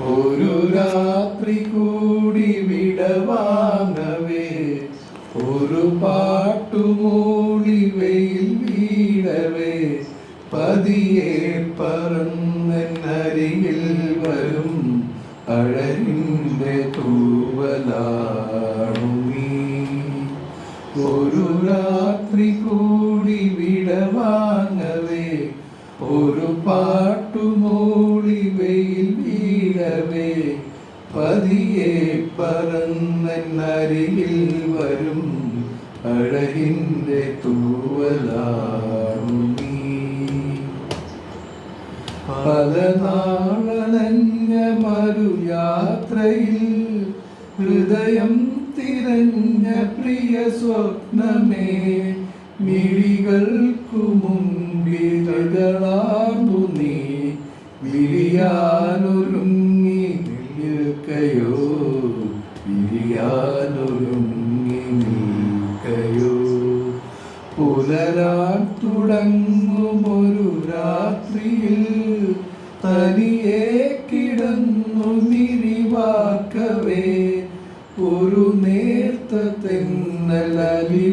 ഒരു രാത്രി കൂടി വിടവാങ്ങവേ. ഒരു പാട്ടുമൂളി വെയിൽ വീടവേ പതിയെ പറന്നരികിൽ വരും അഴകിന്റെ തൂവലാണു നീ. ഒരു രാത്രി കൂടി വിടവാങ്ങവേ. ഒരു പാട്ടുമൂളി പതിയെ പറന്നരികിൽ വരും അഴകിന്റെ തൂവലാണു നീ. പല നാളനഞ്ഞ മരുയാത്രയിൽ ഹൃദയം തിരഞ്ഞ പ്രിയ സ്വപ്നമേ മിഴികൾക്കു മുമ്പിതളാർന്നു നീ. വിരിയാനൊരുങ്ങി വിരിയാനൊരുങ്ങി നിൽക്കയോ പുലരാൻ തുടങ്ങുമൊരു രാത്രിയിൽ തനിയെ കിടന്നു നിരിവാക്കവേ ഒരു നേർത്ത തെന്നലലിവോടെ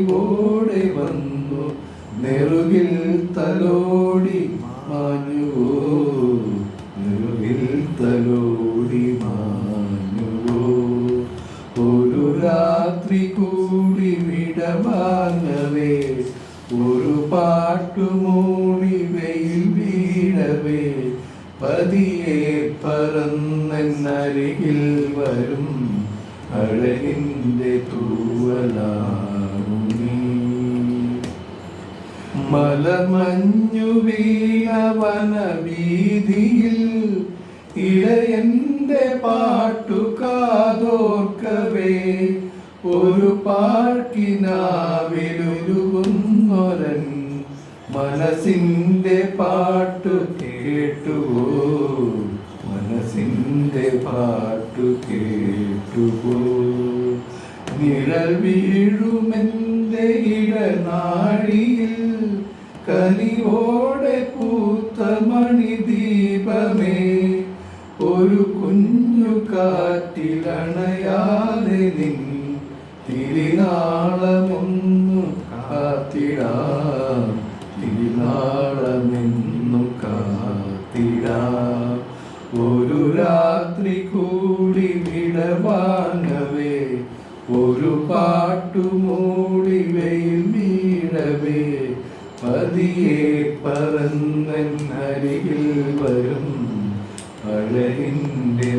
വന്നു നെറുകിൽ തലോടി മാഞ്ഞുവോ? പാട്ടുമൂടി വെയിൽ വീഴവേ പതിയെ പറന്നരികിൽ വരും അഴകിന്റെ തൂവലാണു മലമഞ്ഞു വീണ വനവീതിയിൽ ഇടയന്റെ പാട്ടു ഒരു പാർക്കിനാവിലുരുകുന്നൊരൻ മനസിന്റെ പാട്ടു കേട്ടുവോ? മനസിന്റെ പാട്ടു കേട്ടുവോ? നിഴൽ വീഴുമെന്റെ ഇടനാഴിയിൽ കനിയോടെ പൂത്ത മണിദീപമേ ഒരു കുഞ്ഞു കാറ്റിലണയാതെ നിൻ തിരിനാളമൊന്നു കാത്തിടാം. തിരിനാളമെന്നു കാത്തിടാം. ഒരു രാത്രി കൂടി വിടവാങ്ങവേ. ഒരു പാട്ടുമൂടി വെയിൽ വീഴവേ. പതിയെ പറന്നരികിൽ വരും അഴകിന്റെ